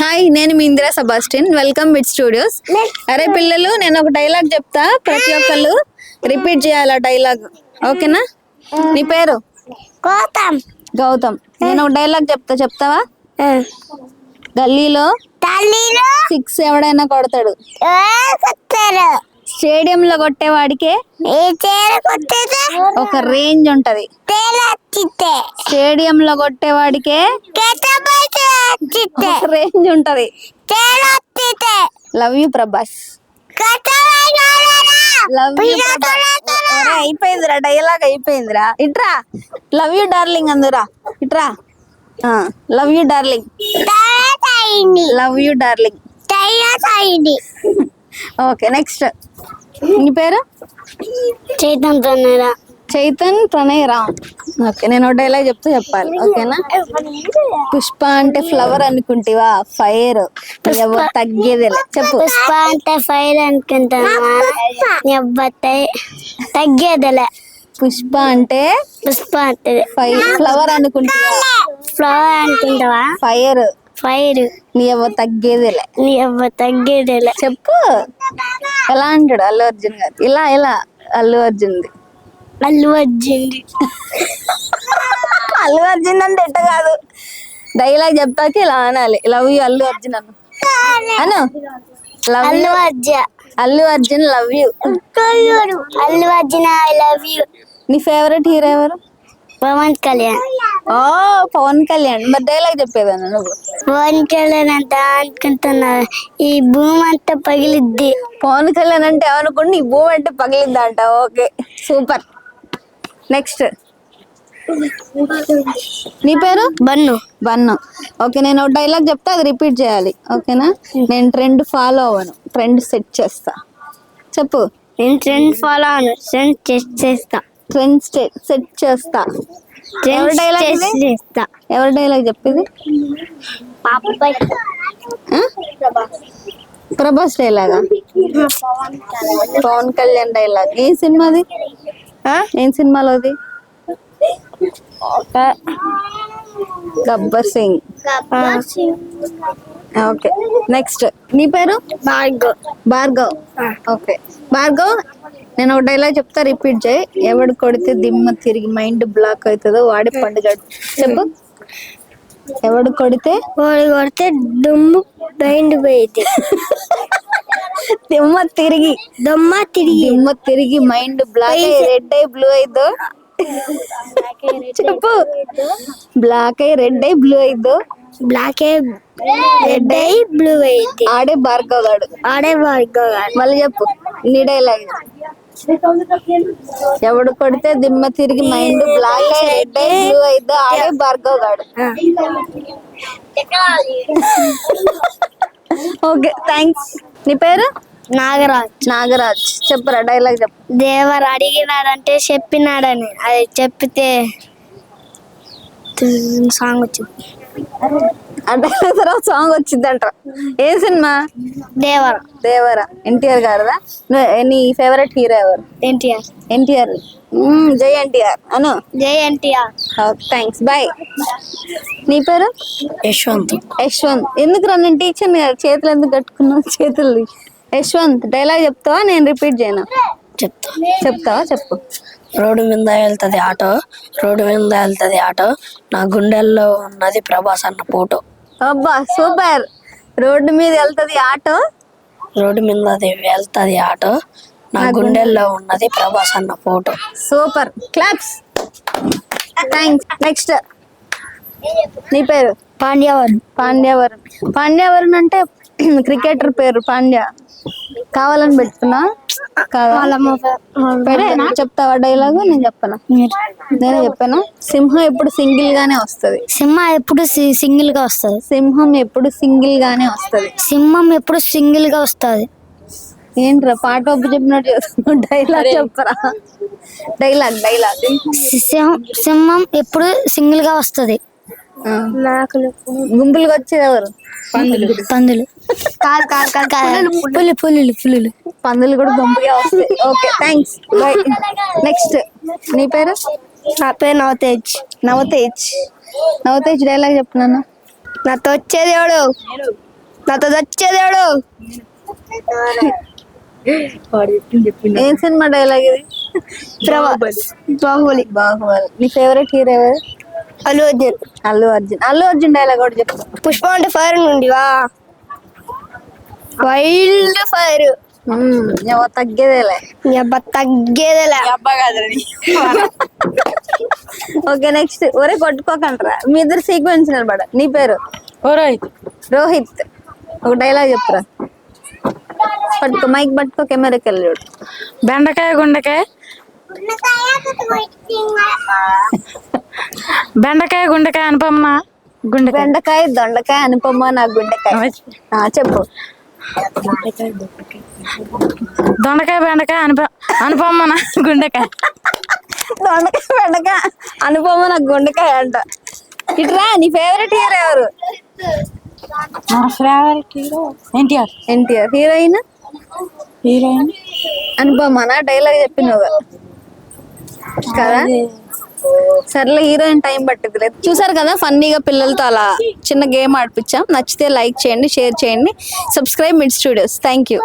Hi నేను మీ Indira Sebastian welcome with studios అరే పిల్లలు నేను ఒక డైలాగ్ చెప్తా ప్రతి ఒక్కళ్ళు. రిపీట్ చేయాలి ఆ డైలాగ్ ఓకేనా నీ పేరు? కోతం గౌతమ్. నేను ఒక డైలాగ్ చెప్తా చెప్తావా? గల్లీలో తల్లిలో సిక్స్ ఎవడైనా కొడతాడు. కొత్తారు స్టేడియంలో కొట్టేవాడికే ఒక రేంజ్ ఉంటది. తేలచ్చితే. స్టేడియంలో కొట్టేవాడికే రేంజ్ ఉంటది. Love you Prabhas. Love you అయిపోయిందిరా డైలాగ్ అయిపోయిందిరా. ఇట్రా. లవ్ యూ డార్లింగ్ అందురా. ఇట్రా. Love you darling love you darling okay next నీ పేరు? చేద్దాం చైతన్ ప్రణయ్ రామ్ ఓకే నేను డైలాగ్ చెప్తే చెప్పాలి. ఓకేనా? పుష్ప అంటే ఫ్లవర్ అనుకుంటివా? ఫైర్ ఎవరు తగ్గేదేలే. చెప్పు. పుష్ప అంటే ఫైర్ అనుకుంటాను అబ్బాయి తగ్గేదిలే. పుష్ప అంటే పుష్ప అంటే ఫైర్ ఫ్లవర్ అనుకుంటివా? ఫ్లవర్ అనుకుంటావా? ఫైర్ ఫైర్ నీ ఎవరు తగ్గేదేలే. నీ అబ్బ తగ్గేదిలే. చెప్పు. ఎలా అంటాడు అల్లు అర్జున్ గారు? ఇలా ఇలా. అల్లు అర్జున్ అల్లు వచ్చింది అల్లు అర్జున్ అంటే ఎట్ట కాదు. డైలాగ్ చెప్తాక ఇలా అనాలి. లవ్ యూ అల్లు అర్జున్ అను. అను. Love Allu Arjun Allu Arjun love you. Allu Arjun I love you. నీ ఫేవరెట్ హీరో ఎవరు? పవన్ కళ్యాణ్. ఓ పవన్ కళ్యాణ్. మరి డైలాగ్ చెప్పేదాన్ని నువ్వు. పవన్ కళ్యాణ్ అంట అనుకుంటున్నా. ఈ భూమి అంతా పగిలిద్ది. పవన్ కళ్యాణ్ అంటే ఏమనుకోండి నీ భూమి అంటే పగిలిద్దంట. Okay super. నెక్స్ట్. నీ పేరు? బన్ను. బన్ను. ఓకే నేను ఒక డైలాగ్ చెప్తే అది రిపీట్ చేయాలి. ఓకేనా? నేను ట్రెండ్ ఫాలో అవ్వను. ట్రెండ్ సెట్ చేస్తా. చెప్పు. నేను ట్రెండ్ ఫాలో అను ట్రెండ్ టెస్ట్ చేస్తా. ట్రెండ్ సెట్ చేస్తా. ఎవరి డైలాగ్? చేస్తా. ఎవరి డైలాగ్ చెప్పింది? ప్రభాస్ డైలాగా పవన్ కళ్యాణ్ డైలాగ్ ఏ సినిమాది ఏం సినిమాలోది గబ్బర్ సింగ్. ఓకే. నెక్స్ట్ నీ పేరు? భార్గవ్. భార్గవ్. ఓకే. భార్గవ్ నేను ఒక డైలాగ్ చెప్తా రిపీట్ చేయి. ఎవడు కొడితే దిమ్మ తిరిగి మైండ్ బ్లాక్ అవుతుందో వాడి పండుగ చెప్పు. ఎవడు కొడితే? కోడి కొడితే దుమ్ము బైండ్ పోయింది దిమ్మ తిరిగి. దమ్మ తిరిగి. దిమ్మ తిరిగి మైండ్ బ్లాక్ అయ్యి రెడ్ అయి బ్లూ అయిద్దో? చెప్పు. బ్లాక్ అయ్యి రెడ్ అయి బ్లూ అయిద్దో? బ్లాక్ రెడ్ అయి బ్లూ అయింది ఆడే భార్గవ్ గాడు. ఆడే భార్గవ్ గారు మళ్ళీ చెప్పు. నీ డైలాగ్ ఎవడు కొడితే దిమ్మ తిరిగి మైండ్ బ్లాక్ రెడ్ బ్లూ అయిద్దో ఆడే భార్గవ్ గాడు. ఓకే థ్యాంక్స్ నీ పేరు? నాగరాజ్. నాగరాజ్. చెప్పురా డైలాగ్ చెప్పు. దేవర్ అడిగినాడంటే చెప్పినాడని. అది చెప్పితే సాంగ్ వచ్చింది. డైలాగ్ తర్వాత సాంగ్ వచ్చిందంట. ఏ సినిమా? దేవర. దేవరా. ఎన్టీఆర్ గారదా? నీ ఫేవరెట్ హీరో ఎవరు? ఎన్టీఆర్. ఎన్టీఆర్. జై ఎన్టీఆర్. అను? జై ఎన్టీఆర్. థ్యాంక్స్ బాయ్ నీ పేరు? యశ్వంత్. యశ్వంత్. ఎందుకు రా నేను టీచర్ చేతులు ఎందుకు కట్టుకున్నావు? చేతులు యశ్వంత్ డైలాగ్ చెప్తావా? నేను రిపీట్ చేయను? చెప్తా. చెప్తావా? చెప్పు. రోడ్డు మీద వెళ్తుంది ఆటో. రోడ్డు మీద వెళ్తుంది ఆటో. నా గుండెల్లో ఉన్నది ప్రభాస్ అన్న ఫోటో. అబ్బా సూపర్. రోడ్డు మీద వెళ్తది ఆటో? రోడ్డు మీద వెళ్తుంది ఆటో. నా గుండెల్లో ఉన్నది ప్రభాస్ అన్న photo. Super. Claps. Thanks next. నీ పేరు? పాండ్యవన్ పాండ్యవరన్ పాండ్యవరన్ అంటే క్రికెటర్ పేరు పాండ్య. కావాలని పెట్టుకున్నా? చెప్తావా డైలాగు? నేను చెప్పనా? నేనే చెప్పాను? సింహం ఎప్పుడు సింగిల్ గానే వస్తది. సింహ ఎప్పుడు సింగిల్గా వస్తుంది? సింహం ఎప్పుడు సింగిల్ గానే వస్తది. సింహం ఎప్పుడు సింగిల్గా వస్తుంది? ఏంట్రా పాట ఒప్పు చెప్పినట్టు డైలాగ్ చెప్పరా? Dialogue dialogue. సింహం ఎప్పుడు సింగిల్గా వస్తుంది? గుంపులుగా వచ్చేది ఎవరు? పందులు. కాదు కాదు కాదు. కాదు. పులి పులులు పులులు. పందులు కూడా గుంపుగా వస్తాయి. ఓకే థ్యాంక్స్ బై నెక్స్ట్ నీ పేరు? నా పేరు నవతేజ్. నవతేజ్. నవతేజ్ డైలాగ్ చెప్పు నాన్న నాతో వచ్చేది ఎవడు నాతో చచ్చేదేడు ఏం సినిమా డైలాగ్ ఇది? బాహుబలి. బాహుబలి. నీ ఫేవరెట్ హీరో ఎవరు? అల్లు అర్జున్. అల్లు అర్జున్. అల్లు అర్జున్ డైలాగ్ కూడా చెప్పు. పుష్ప అంటే ఫైర్ నుండి వా. వైల్డ్ ఫైర్ తగ్గేదేలే తగ్గేదేలే ఓకే నెక్స్ట్ ఒరే కొట్టుకోకండ్రా మీ ఇద్దరు సీక్వెన్స్ నిలబడ నీ పేరు ఓరోయ్ రోహిత్ ఒక డైలాగ్ చెప్పురా పట్టుకో మైక్ పట్టుకో కెమెరాకి వెళ్ళి బెండకాయ గుండెకాయ బెండకాయ గుండెకాయ అనుపమ్మ గుండెకాయ బెండకాయ దొండకాయ అనుపమ్మ నా గుండెకాయ చెప్పు దొండకాయ బెండకాయ అనుప అనుపమ్మ నా గుండెకాయ. దొండకాయ బెండకాయ అనుపమ్మ నా గుండెకాయ అంట. ఇట్రా నీ ఫేవరెట్ హీరో ఎవరు? నా favourite hero NTR. NTR. Heroine? Heroine? Anupama నా డైలాగ్ చెప్పినవుగా కదా? సర్లే హీరోయిన్ టైం పట్టింది లేదు చూసారు కదా ఫన్నీగా పిల్లలతో అలా చిన్న గేమ్ ఆడిపించాం. నచ్చితే లైక్ చేయండి షేర్ చేయండి. Subscribe mid studios. Thank you.